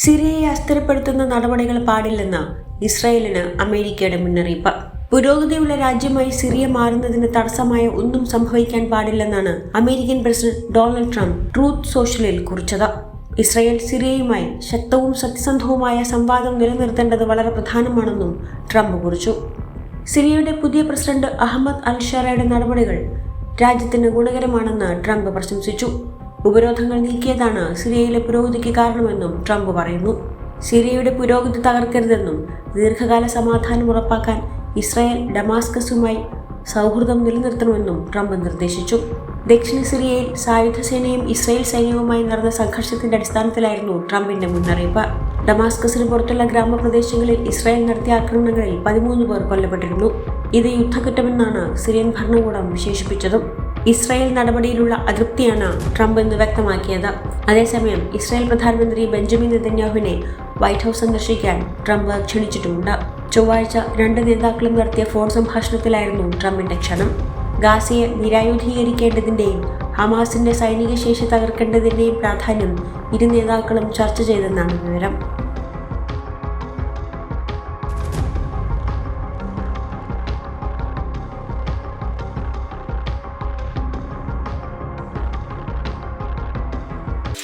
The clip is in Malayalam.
സിറിയയെ അസ്ഥിരപ്പെടുത്തുന്ന നടപടികൾ പാടില്ലെന്ന് ഇസ്രായേലിന് അമേരിക്കയുടെ മുന്നറിയിപ്പ്. പുരോഗതിയുള്ള രാജ്യമായി സിറിയ മാറുന്നതിന് തടസ്സമായ ഒന്നും സംഭവിക്കാൻ പാടില്ലെന്നാണ് American president Donald Trump Truth സോഷ്യലിൽ കുറിച്ചത്. ഇസ്രായേൽ സിറിയയുമായി ശക്തവും സത്യസന്ധവുമായ സംവാദം നിലനിർത്തേണ്ടത് വളരെ പ്രധാനമാണെന്നും ട്രംപ് കുറിച്ചു. സിറിയയുടെ പുതിയ പ്രസിഡന്റ് അഹമ്മദ് അൽ ഷറയുടെ നടപടികൾ രാജ്യത്തിന് ഗുണകരമാണെന്ന് ട്രംപ് പ്രശംസിച്ചു. ഉപരോധങ്ങൾ നീക്കിയതാണ് സിറിയയിലെ പുരോഗതിക്ക് കാരണമെന്നും ട്രംപ് പറയുന്നു. സിറിയയുടെ പുരോഗതി തകർക്കരുതെന്നും ദീർഘകാല സമാധാനം ഉറപ്പാക്കാൻ ഇസ്രായേൽ ഡമാസ്കസുമായി സൗഹൃദം നിലനിർത്തണമെന്നും ട്രംപ് നിർദ്ദേശിച്ചു. ദക്ഷിണ സിറിയയിൽ സായുധ സേനയും ഇസ്രായേൽ സൈന്യവുമായി നടന്ന സംഘർഷത്തിന്റെ അടിസ്ഥാനത്തിലായിരുന്നു ട്രംപിന്റെ മുന്നറിയിപ്പ്. ഡമാസ്കസിന് പുറത്തുള്ള ഗ്രാമപ്രദേശങ്ങളിൽ ഇസ്രായേൽ നടത്തിയ ആക്രമണങ്ങളിൽ പതിമൂന്ന് പേർ കൊല്ലപ്പെട്ടിരുന്നു. ഇത് യുദ്ധക്കുറ്റമെന്നാണ് സിറിയൻ ഭരണകൂടം വിശേഷിപ്പിച്ചതും. ഇസ്രായേൽ നടപടിയിലുള്ള അതൃപ്തിയാണ് ട്രംപ് എന്ന് വ്യക്തമാക്കിയത്. അതേസമയം ഇസ്രായേൽ പ്രധാനമന്ത്രി ബെഞ്ചമിൻ നെതന്യാഹുവിനെ വൈറ്റ് ഹൗസ് സന്ദർശിക്കാൻ ട്രംപ് ക്ഷണിച്ചിട്ടുമുണ്ട്. ചൊവ്വാഴ്ച രണ്ട് നേതാക്കളും നടത്തിയ ഫോൺ സംഭാഷണത്തിലായിരുന്നു ട്രംപിന്റെ ക്ഷണം. ഗാസയെ നിരായുധീകരിക്കേണ്ടതിന്റെയും ഹമാസിന്റെ സൈനിക ശേഷി തകർക്കേണ്ടതിന്റെയും പ്രാധാന്യം ഇരു നേതാക്കളും ചർച്ച ചെയ്തെന്നാണ് വിവരം.